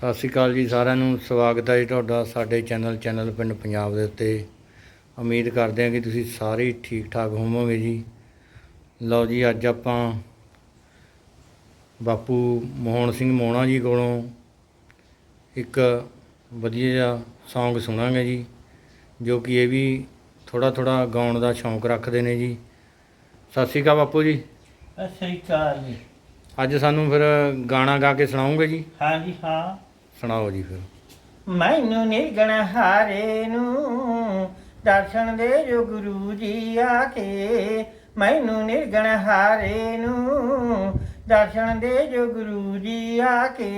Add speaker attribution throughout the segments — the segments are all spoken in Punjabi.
Speaker 1: ਸਤਿ ਸ਼੍ਰੀ ਅਕਾਲ ਜੀ ਸਾਰਿਆਂ ਨੂੰ ਸਵਾਗਤ ਹੈ ਜੀ ਤੁਹਾਡਾ ਸਾਡੇ ਚੈਨਲ ਚੈਨਲ ਪਿੰਡ ਪੰਜਾਬ ਦੇ ਉੱਤੇ। ਉਮੀਦ ਕਰਦੇ ਹਾਂ ਕਿ ਤੁਸੀਂ ਸਾਰੇ ਹੀ ਠੀਕ ਠਾਕ ਹੋਵੋਗੇ ਜੀ। ਲਓ ਜੀ ਅੱਜ ਆਪਾਂ ਬਾਪੂ ਮੋਹਨ ਸਿੰਘ ਮੋਹਣਾ ਜੀ ਕੋਲੋਂ ਇੱਕ ਵਧੀਆ ਜਿਹਾ Song ਸੁਣਾਂਗੇ ਜੀ ਜੋ ਕਿ ਇਹ ਵੀ ਥੋੜਾ ਥੋੜਾ ਗਾਉਣ ਦਾ ਸ਼ੌਂਕ ਰੱਖਦੇ ਨੇ ਜੀ। ਸਤਿ ਸ਼੍ਰੀ ਅਕਾਲ ਬਾਪੂ ਜੀ।
Speaker 2: ਸਤਿ ਸ੍ਰੀ ਅਕਾਲ ਜੀ।
Speaker 1: ਅੱਜ ਸਾਨੂੰ ਫਿਰ ਗਾਣਾ ਗਾ ਕੇ ਸੁਣਾਓਗੇ ਜੀ?
Speaker 2: ਹਾਂਜੀ ਹਾਂ।
Speaker 1: ਸੁਣਾਓ ਜੀ ਫਿਰ।
Speaker 2: ਮੈਨੂੰ ਨਿਰਗਣ ਹਾਰੇ ਨੂੰ, ਦਰਸ਼ਨ ਦੇ ਜੋ ਗੁਰੂ ਜੀ ਆ ਕੇ ਮੈਨੂੰ ਨਿਰਗਣ ਹਾਰੇ ਨੂੰ, ਦਰਸ਼ਨ ਦੇ ਜੋ ਗੁਰੂ ਜੀ ਆ ਕੇ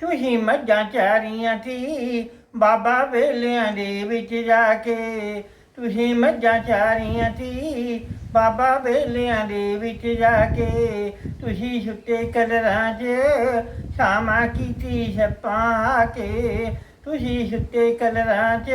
Speaker 2: ਤੁਸੀਂ ਮੱਝਾਂ ਚਾਰੀਆਂ ਸੀ ਬਾਬਾ ਵੇਲਿਆਂ ਦੇ ਵਿੱਚ ਜਾ ਕੇ। ਤੁਸੀਂ ਮੱਝਾਂ ਚਾਰੀਆਂ ਸੀ ਬਾਬਾ ਵੇਲਿਆਂ ਦੇ ਵਿੱਚ ਜਾ ਕੇ। ਤੁਸੀਂ ਸੁੱਤੇ ਕਲਰਾਂ 'ਚ ਛਾਵਾਂ ਕੀਤੀ ਛਪਾ ਕੇ, ਤੁਸੀਂ ਸੁੱਤੇ ਕਲਰਾਂ 'ਚ।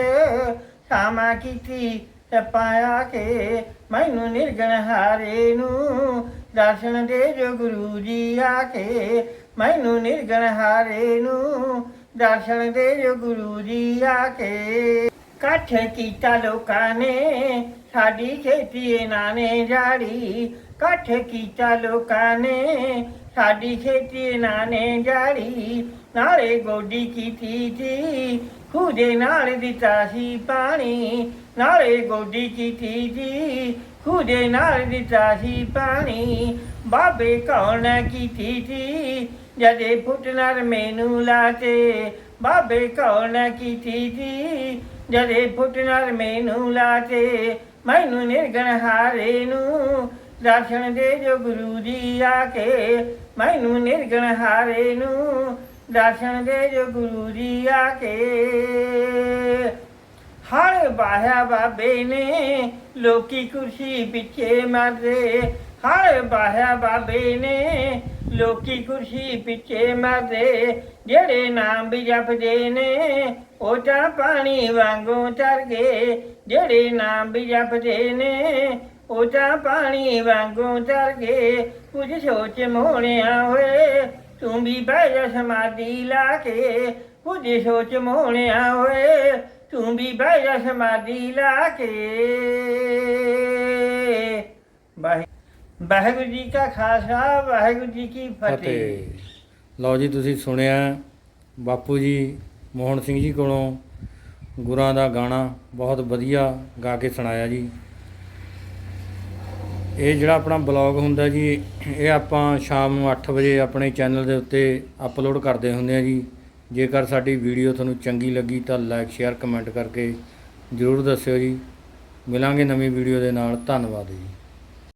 Speaker 2: ਛਾਵਾਂ ਕੀਤੀ ਛਪਾਇਆ ਕੇ, ਮੈਨੂੰ ਨਿਰਗਣ ਹਾਰੇ ਨੂੰ। ਦਰਸ਼ਨ ਦੇ ਜੋ ਗੁਰੂ ਜੀ ਆ ਕੇ, ਮੈਨੂੰ ਨਿਰਗਣ ਹਾਰੇ ਨੂੰ। ਦਰਸ਼ਨ ਦੇ ਜੋ ਗੁਰੂ ਜੀ ਆ ਕੇ। ਇਕੱਠ ਕੀਤਾ ਲੋਕਾਂ ਨੇ, ਸਾਡੀ ਖੇਤੀ ਇਹਨਾਂ ਨੇ ਜਾੜੀ। ਇਕੱਠ ਕੀਤਾ ਲੋਕਾਂ ਨੇ, ਸਾਡੀ ਖੇਤੀ ਇਹਨਾਂ ਨੇ ਜਾੜੀ। ਨਾਲੇ ਗੋਡੀ ਕੀਤੀ ਸੀ ਖੂਦੇ ਨਾਲ ਦਿੱਤਾ ਸੀ ਪਾਣੀ। ਨਾਲੇ ਗੋਡੀ ਕੀਤੀ ਸੀ ਖੂਦੇ ਨਾਲ ਦਿੱਤਾ ਸੀ ਪਾਣੀ। ਬਾਬੇ ਕੌਣ ਕੀਤੀ ਸੀ ਜਦੇ ਫੁੱਟਨਰ ਮੈਨੂੰ ਮੈਨੂੰ ਲਾਤੇ ਮੈਨੂੰ ਨਿਰਗਣ ਹਾਰੇ ਨੂੰ। ਦਰਸ਼ਨ ਦੇ ਜੋ ਗੁਰੂ ਜੀ ਆ ਕੇ ਮੈਨੂੰ ਨਿਰਗਣ ਹਾਰੇ ਨੂੰ। ਦਰਸ਼ਨ ਦੇ ਜੋ ਗੁਰੂ ਜੀ ਆ ਕੇ ਹਰ ਬਾਹਿਆ ਬਾਬੇ ਨੇ, ਲੋਕੀ ਕੁਰਸੀ ਪਿੱਛੇ ਮਰਦੇ। ਹਰ ਬਾਹਿਆ ਬਾਬੇ ਨੇ, ਲੋਕੀ ਖੁਸ਼ੀ ਪਿੱਛੇ ਮਰਦੇ, ਜਿਹੜੇ ਨਾਮ ਵੀ ਜਪਦੇ ਨੇ, ਉਹ ਤਾਂ ਪਾਣੀ ਵਾਂਗੂ ਤਰ ਗਏ, ਜਿਹੜੇ ਨਾਮ ਵੀ ਜਪਦੇ ਨੇ, ਉਹ ਤਾਂ ਪਾਣੀ ਵਾਂਗੂ ਤਰ ਗਏ। ਕੁਝ ਸੋਚ ਮੋਹਣਿਆ ਹੋਏ, ਤੂੰ ਵੀ ਬਹਿ ਜਾ ਸਮਾਧੀ ਲਾ ਕੇ। ਕੁਝ ਸੋਚ ਮੋਹਣਿਆ ਹੋਏ, ਤੂੰ ਵੀ ਬਹਿ ਜਾ ਸਮਾਧੀ ਲਾ ਕੇ। ਵਾਹਿ- ਵਾਹਿਗੁਰੂ ਜੀ ਕਾ ਖਾਲਸਾ, ਵਾਹਿਗੁਰੂ ਜੀ ਕੀ
Speaker 1: ਫਤਿਹ। ਲਓ ਜੀ, ਤੁਸੀਂ ਸੁਣਿਆ ਬਾਪੂ ਜੀ, ਮੋਹਨ ਸਿੰਘ ਜੀ ਕੋਲੋਂ ਗੁਰਾਂ ਦਾ ਗਾਣਾ, ਬਹੁਤ ਵਧੀਆ ਗਾ ਕੇ ਸੁਣਾਇਆ ਜੀ। ਇਹ ਜਿਹੜਾ ਆਪਣਾ ਬਲੌਗ ਹੁੰਦਾ ਜੀ, ਇਹ ਆਪਾਂ ਸ਼ਾਮ ਨੂੰ 8 ਵਜੇ ਆਪਣੇ ਚੈਨਲ ਦੇ ਉੱਤੇ ਅਪਲੋਡ ਕਰਦੇ ਹੁੰਦੇ ਆ ਜੀ। ਜੇਕਰ ਸਾਡੀ ਵੀਡੀਓ ਤੁਹਾਨੂੰ ਚੰਗੀ ਲੱਗੀ ਤਾਂ ਲਾਈਕ, ਸ਼ੇਅਰ, ਕਮੈਂਟ ਕਰਕੇ ਜਰੂਰ ਦੱਸਿਓ ਜੀ। ਮਿਲਾਂਗੇ ਨਵੀਂ ਵੀਡੀਓ ਦੇ ਨਾਲ। ਧੰਨਵਾਦ ਜੀ।